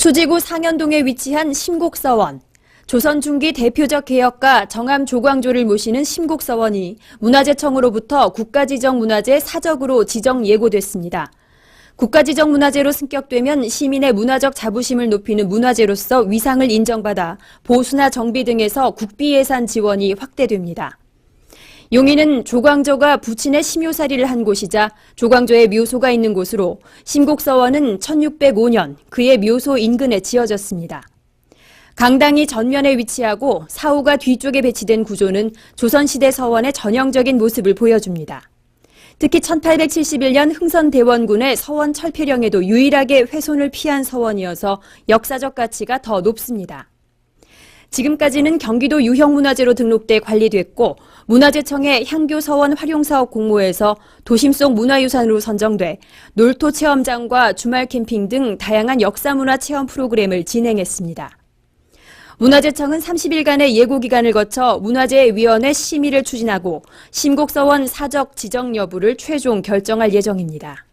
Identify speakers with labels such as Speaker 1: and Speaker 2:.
Speaker 1: 수지구 상현동에 위치한 심곡서원. 조선 중기 대표적 개혁가 정암 조광조를 모시는 심곡서원이 문화재청으로부터 국가지정문화재 사적으로 지정 예고됐습니다. 국가지정문화재로 승격되면 시민의 문화적 자부심을 높이는 문화재로서 위상을 인정받아 보수나 정비 등에서 국비 예산 지원이 확대됩니다. 용인은 조광조가 부친의 심요살이를 한 곳이자 조광조의 묘소가 있는 곳으로 심곡서원은 1605년 그의 묘소 인근에 지어졌습니다. 강당이 전면에 위치하고 사후가 뒤쪽에 배치된 구조는 조선시대 서원의 전형적인 모습을 보여줍니다. 특히 1871년 흥선대원군의 서원 철폐령에도 유일하게 훼손을 피한 서원이어서 역사적 가치가 더 높습니다. 지금까지는 경기도 유형문화재로 등록돼 관리됐고 문화재청의 향교 서원 활용사업 공모에서 도심 속 문화유산으로 선정돼 놀토 체험장과 주말 캠핑 등 다양한 역사문화 체험 프로그램을 진행했습니다. 문화재청은 30일간의 예고 기간을 거쳐 문화재위원회 심의를 추진하고 심곡서원 사적 지정 여부를 최종 결정할 예정입니다.